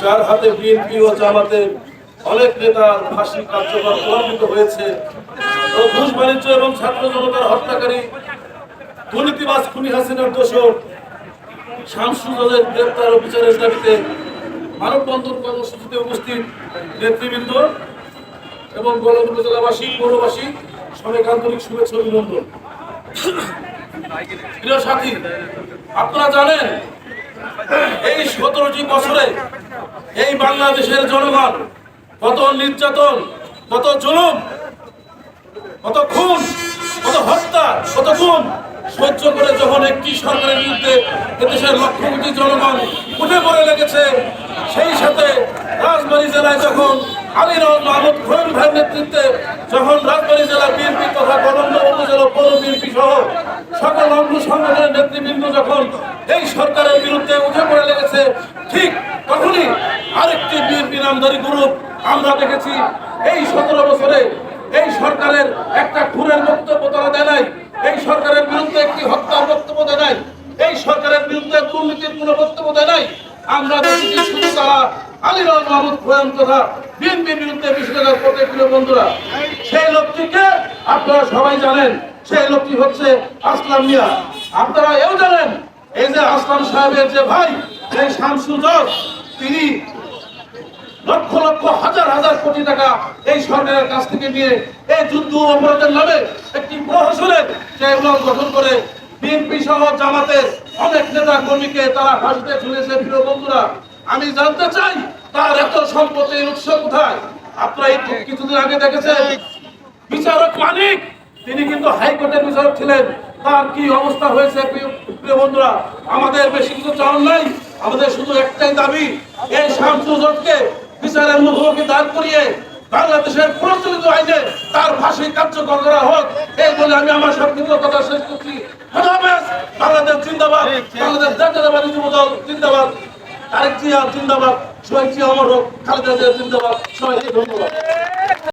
যার হাতে বিএনপি ও জামাতের অনেক নেতার ফাঁসি কার্যকর প্রলম্বিত হয়েছে। ও ঘুষ বাণিজ্য এবং ছাত্র জনতার হত্যাকারী দুর্নীতিবাজ খুনি হাসিনার দোষর শামসুজের গ্রেপ্তার ও বিচারের দাবিতে মানববন্ধন কর্মসূচিতে উপস্থিত নেতৃবৃন্দ এবং গলদ উপজেলাবাসী, পৌরবাসী সবাই আন্তরিক শুভেচ্ছা অভিনন্দন। প্রিয় সাথী, আপনারা জানেন এই সতেরোটি বছরে এই বাংলাদেশের জনগণ কত নির্যাতন, কত জুলুম, কত খুন, কত হত্যা, কত খুন সহ্য করে যখন একটি সরকারের বিরুদ্ধে এদেশের লক্ষ কোটি জনগণ উঠে পড়ে লেগেছে, সেই সাথে রাজবাড়ী জেলায় যখন আলী রহমান মাহমুদ খোয়েল ভাইয়ের নেতৃত্বে যখন রাজবাড়ী জেলা বিএনপি তথা গরন্দ উপজেলা পৌর বিএনপি সহ যখন এই সরকারের বিরুদ্ধে উঠে পড়ে লেগেছে, ঠিক তখনই আরেকটি বিএনপি নামধারী গ্রুপ আমরা দেখেছি। এই সতেরো বছরে এই সরকারের একটা খুনের বক্তব্য তারা দেয় নাই, এই সরকারের বিরুদ্ধে একটি হত্যার বক্তব্য দেয় নাই, এই সরকারের বিরুদ্ধে দুর্নীতির কোনো বক্তব্য দেয় নাই। আমরা দেখেছি শুধু তারা আলী রহমান মাহমুদ খোয়াম তথা বিএনপির বিরুদ্ধে বিশ্বকাপ করতে প্রিয় বন্ধুরা। সেই লোকটিকে আপনারা সবাই জানেন, সেই লোকটি হচ্ছে আসলাম মিয়া। আপনারা এও জানেন, এই যে আসলাম সাহেবের যে ভাই এই শামসু জজ, তিনি লক্ষ লক্ষ, হাজার হাজার কোটি টাকা এই সরকারের কাছ থেকে নিয়ে এই যুদ্ধ অপরাধের নামে একটি প্রহসনের সেগুলো গঠন করে বিএনপি সহ জামাতের অনেক নেতা কর্মীকে তারা হাসতে ঝুলেছে, প্রিয় বন্ধুরা। আমি জানতে চাই, তার এত সম্পত্তির উৎস কোথায়? আপনারা এই কিছুদিন আগে দেখেছেন, বিচারক মানিক, তিনি কিন্তু হাইকোর্টের বিচারক ছিলেন। তার কি অবস্থা হয়েছে প্রিয় বন্ধুরা? আমাদের বেশি কিছু চাওয়ার নাই। আমাদের শুধু একটাই দাবি, এই শামসুজকে বিচারের মুখোমুখি দাঁড় করিয়ে বাংলাদেশের প্রচলিত আইনে তার ফাঁসি কার্যকর করা হোক। এই বলে আমি আমার সংক্ষিপ্ত কথা শেষ করছি। বাংলাদেশ জিন্দাবাদ। বাংলাদেশ জাতীয়তাবাদী যুব দল জিন্দাবাদ। তারেক জিয়া জিন্দাবাদ। শহীদ জিয়া অমর হোক, খালেদা জিয়া জিন্দাবাদ। সবাইকে ধন্যবাদ।